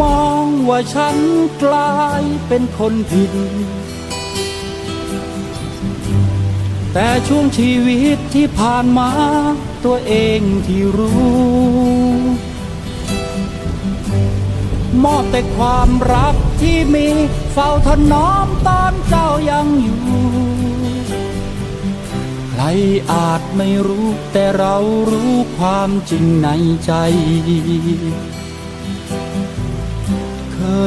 มองว่าฉันกลายเป็นคนผิด แต่ช่วงชีวิตที่ผ่านมาตัวเองที่รู้ มอบแต่ความรักที่มีเฝ้าถนอมตอนเจ้ายังอยู่ ใครอาจไม่รู้แต่เรารู้ความจริงในใจ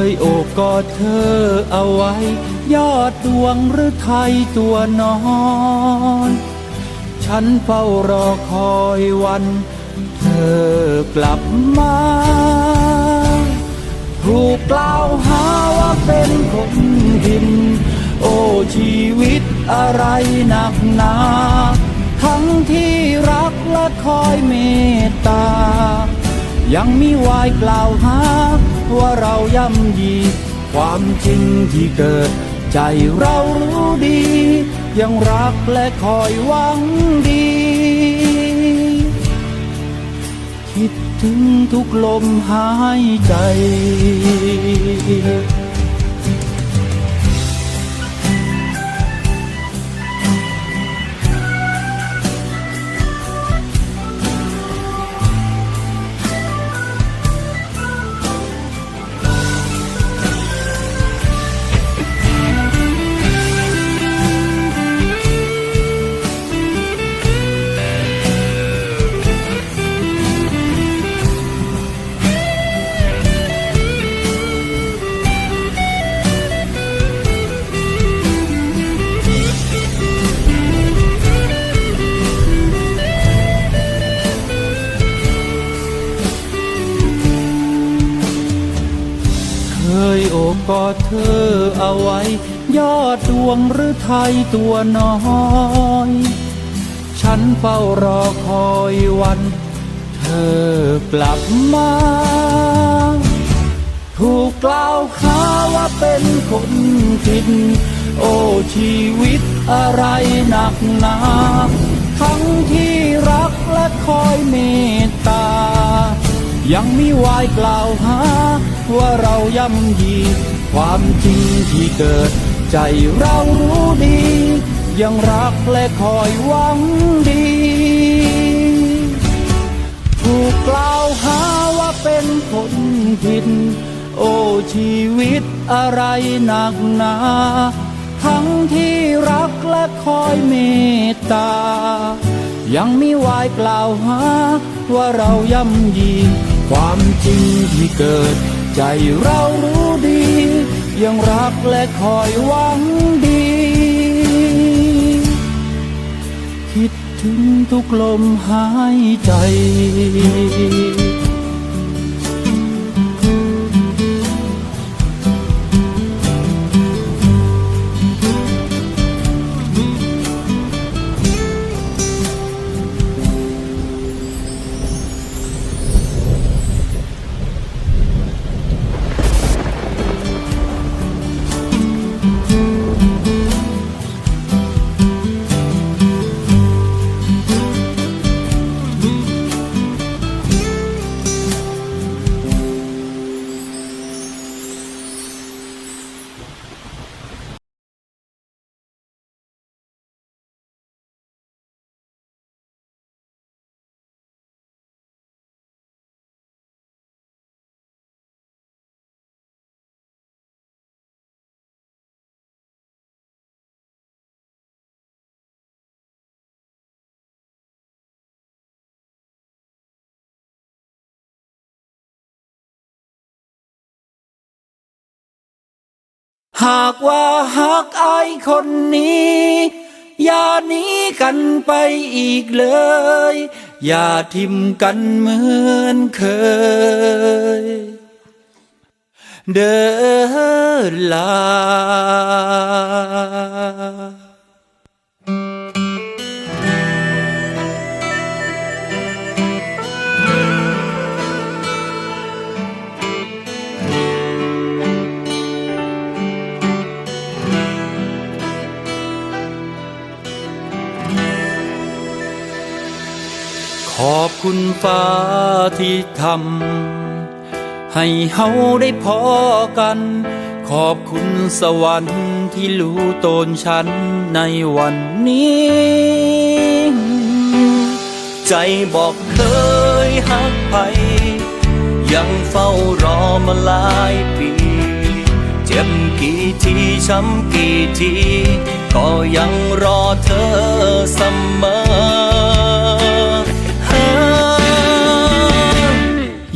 ยโอบกอดเธอเอาไว้ ยอดดวงหรือไทยตัวนอนฉันเฝ้ารอคอยวัน เธอกลับมาถูกกล่าวหาว่าเป็นคนผิดโอ้ชีวิตอะไรหนักหนาทั้งที่รักและคอยเมตตา ยังมีวายกล่าวหาว่าเราย่ำยี ความจริงที่เกิด ใจเรารู้ดี ยังรักและคอยหวังดี คิดถึงทุกลมหายใจ ดเธอเอาไว้ ยอดดวงหรือไทยตัวน้อย ฉันเฝ้ารอคอยวัน เธอกลับมา ถูกกล่าวหาว่าเป็นคนผิด โอ้ชีวิตอะไรหนักหนาทั้งที่รักและคอยเมตตา ยังมีวายกล่าวหา ว่าเราย่ำยี ความจริงที่เกิด ใจเรารู้ดี ยังรักและคอยหวังดี ถูกกล่าวหาว่าเป็นคนผิด โอ้ชีวิตอะไรหนักหนาทั้งที่รักและคอยเมตตา ยังมีวายกล่าวหา ว่าเราย่ำยี ความจริงที่เกิด ใจเรารู้ ยังรักและคอยหวังดี คิดถึงทุกลมหายใจ หากว่าหักไอายคนนี้ อย่าหนีกันไปอีกเลย อย่าทิมกันเหมือนเคย เดินลา ขอบคุณฟ้าที่ทำให้เฮาได้พอกัน ขอบคุณสวรรค์ที่รู้ตนฉันในวันนี้ ใจบอกเคยหักไปยังเฝ้ารอมาหลายปี เจ็บกี่ทีช้ำกี่ที ก็ยังรอเธอเสมอ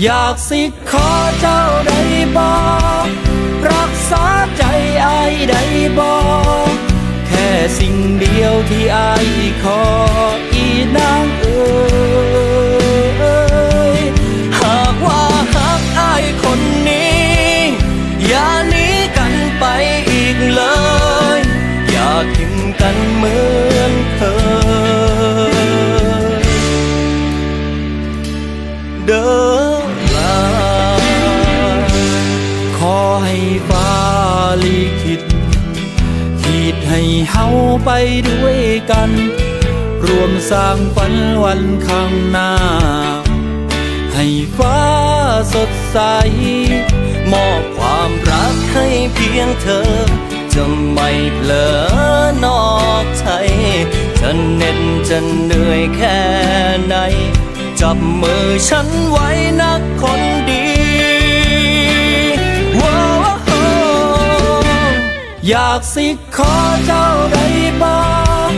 อยากสิขอเจ้าได้บอกรักษาใจไอ้ได้บอกแค่สิ่งเดียวที่ไอ้ขออีนางเอ ลิขิตขีดให้เฮาไปด้วยกัน รวมสร้างฝันวันข้างหน้า ให้ฟ้าสดใส มอบความรักให้เพียงเธอ จะไม่เผลอนอกใจจะเหน็ดจะเหนื่อยแค่ไหน จับมือฉันไว้นักคนดี อยากสิขอเจ้าได้บอก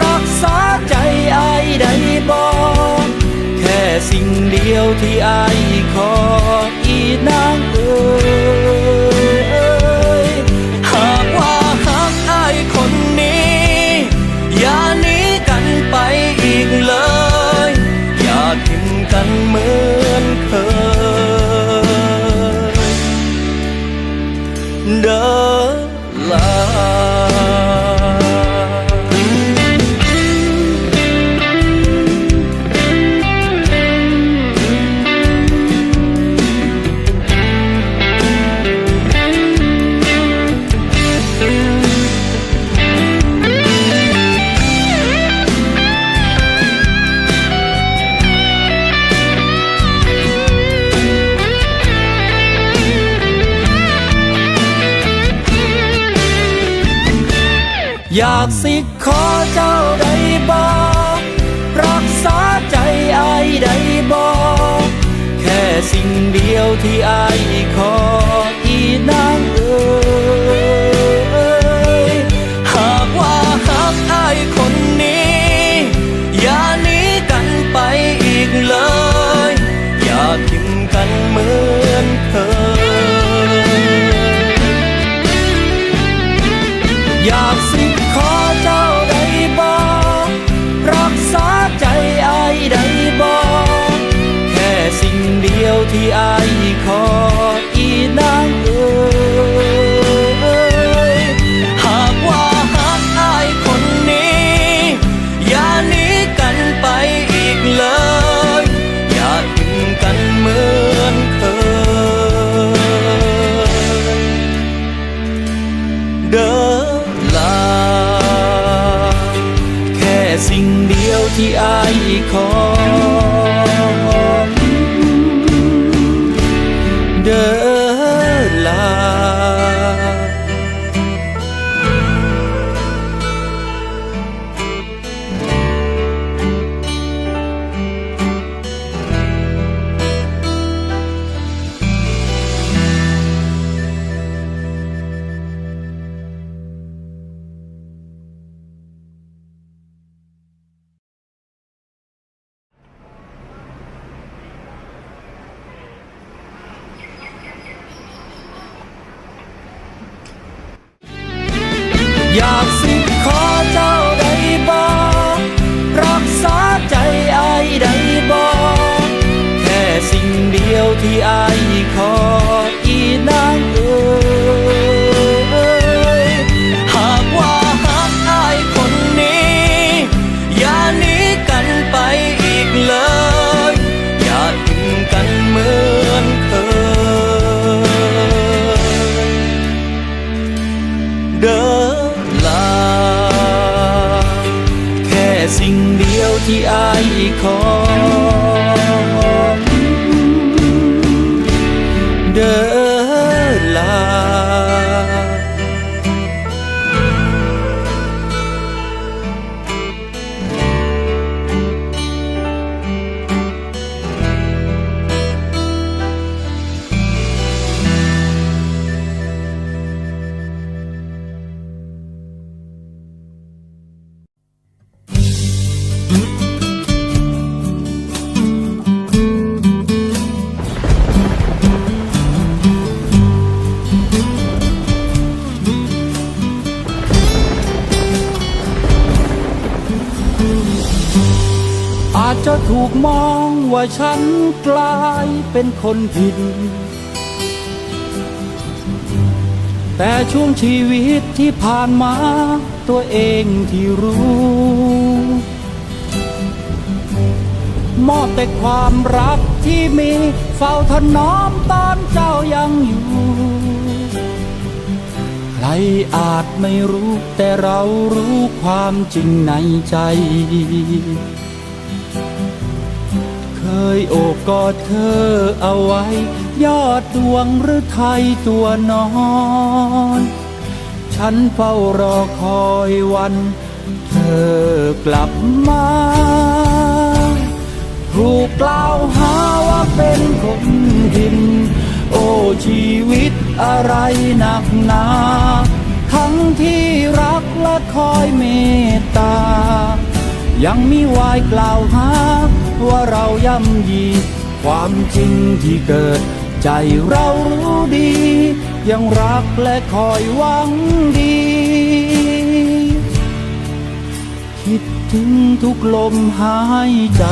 รักษาใจไอ้ายได้บอกแค่สิ่งเดียวที่ไอ้ายขออีนางเอ๋ยหากว่าหักอายคนนี้ อย่าหนีกันไปอีกเลย อย่าทิ้งกันเหมือนเคยเดิน ล อยากสิขอเจ้าได้บอกรักษาใจไอ้ายได้บอกแค่สิ่งเดียวที่ไอ้ายขออีนางเอ๋ยหากว่าหักอายคนนี้ อย่าหนีกันไปอีกเลย อย่าทิ้งกันมือ ที่อายขอ ถูกมองว่าฉันกลายเป็นคนผิด แต่ช่วงชีวิตที่ผ่านมาตัวเองที่รู้ มอบแต่ความรักที่มีเฝ้าถนอมตอนเจ้ายังอยู่ ใครอาจไม่รู้แต่เรารู้ความจริงในใจ ยโอบกอดเธอเอาไว้ ยอดดวงหรือไทยตัวนอนฉันเฝ้ารอคอยวัน เธอกลับมา ถูกกล่าวหาว่าเป็นคนผิดโอ้ชีวิตอะไรหนักหนาทั้งที่รักและคอยเมตตา ยังมีวายกล่าวหา ว่าเราย่ำยี ความจริงที่เกิด ใจเรารู้ดี ยังรักและคอยหวังดี คิดถึงทุกลมหายใจ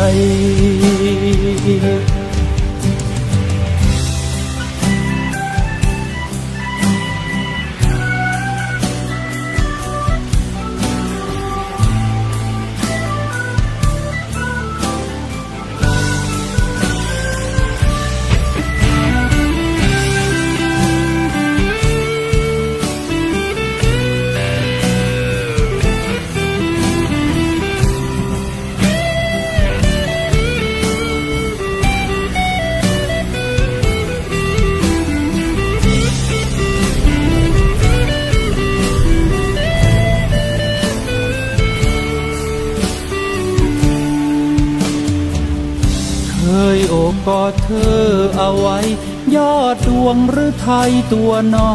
กอดเธอเอาไว้ ยอดดวงหรือไทยตัวน้อ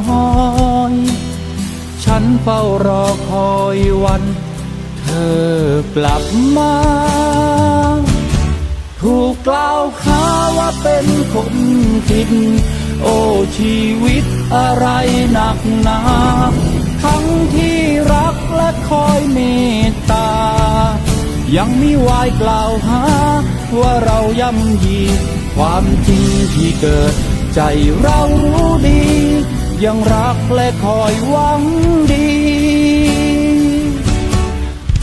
ย ฉันเฝ้ารอคอยวัน เธอกลับมา ถูกกล่าวหาว่าเป็นคนผิด โอ้ชีวิตอะไรหนักหนา ทั้งที่รักและคอยเมตตายังมีวายกล่าวหาว่าเราย่ำยี ความจริงที่เกิด ใจเรารู้ดี ยังรักและคอยหวังดี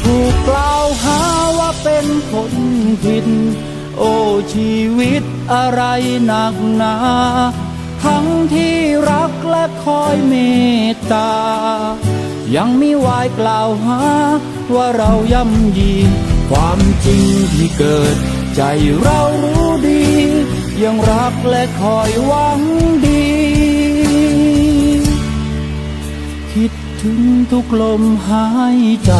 ถูกกล่าวหาว่าเป็นคนผิด โอ้ชีวิตอะไรหนักหนาทั้งที่รักและคอยเมตตา ยังมีวายกล่าวหา ว่าเราย่ำยี ความจริงที่เกิด ใจเรารู้ ยังรักและคอยหวังดี คิดถึงทุกลมหายใจ